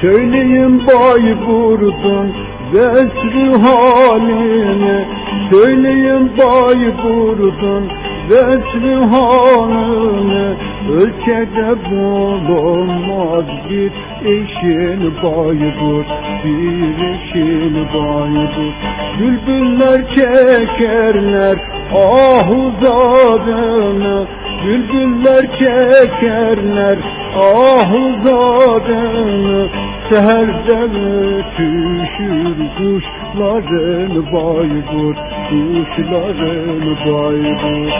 Söyleyin Bayburt'un vesri halini Söyleyin Bayburt'un vesri halini Ölçede bulunmaz bir eşin Bayburt Bir eşin Bayburt Bülbüller çekerler ahuzadını Bülbüller çekerler ahuzadını Seherde ötüşür kuşların bayburt Kuşların bayburt.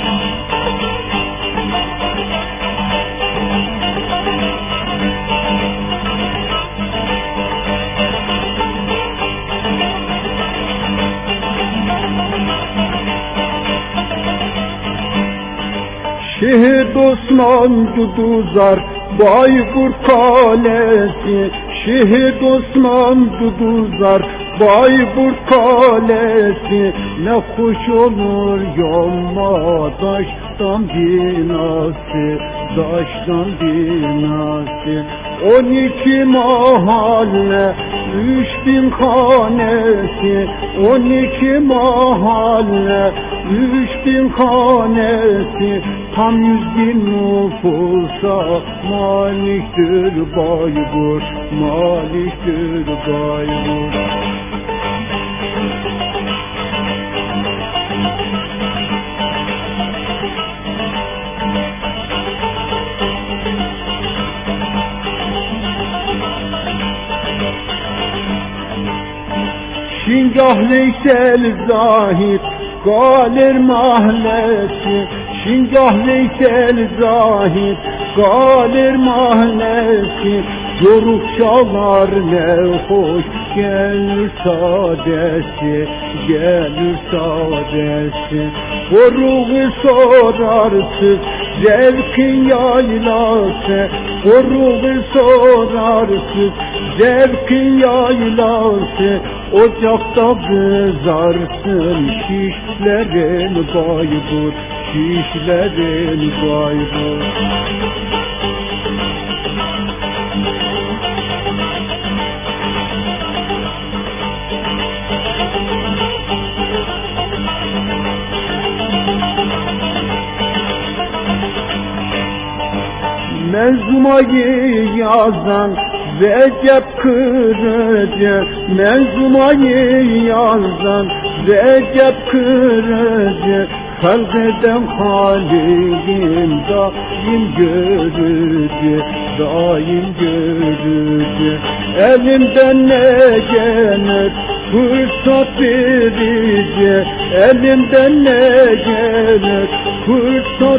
Şehit Osman Duduzar Bayburt Kalesi Şehit Osman Duduzar Bayburt Kalesi. Ne hoş olur yolma taştan binası Taştan binası. On iki mahalle Üç bin hanesi On iki mahalle. Üç bin hanesi Tam yüz bin nüfusa. Maliktir Bayburt Maliktir Bayburt Şingah Veysel Zahid Galir mahallesi Şingah Veysel Zahid Galir mahallesi Yoruk çalar ne hoş Gelir sadesi Gelir sadesi. Koruğu sorarsız Zevkin yaylası. Koruğu sorarsız Zevkin yaylası Ocakta kızarsın şişlerin baybur Şişlerin baybur Menzumayı yazan Recep Kırıcı Menzumayı yazan. Recep Kırıcı Kalbeden halim daim görücü Daim görücü. Elimden ne gelir Fırsat verici. Elimden ne gelir Fırsat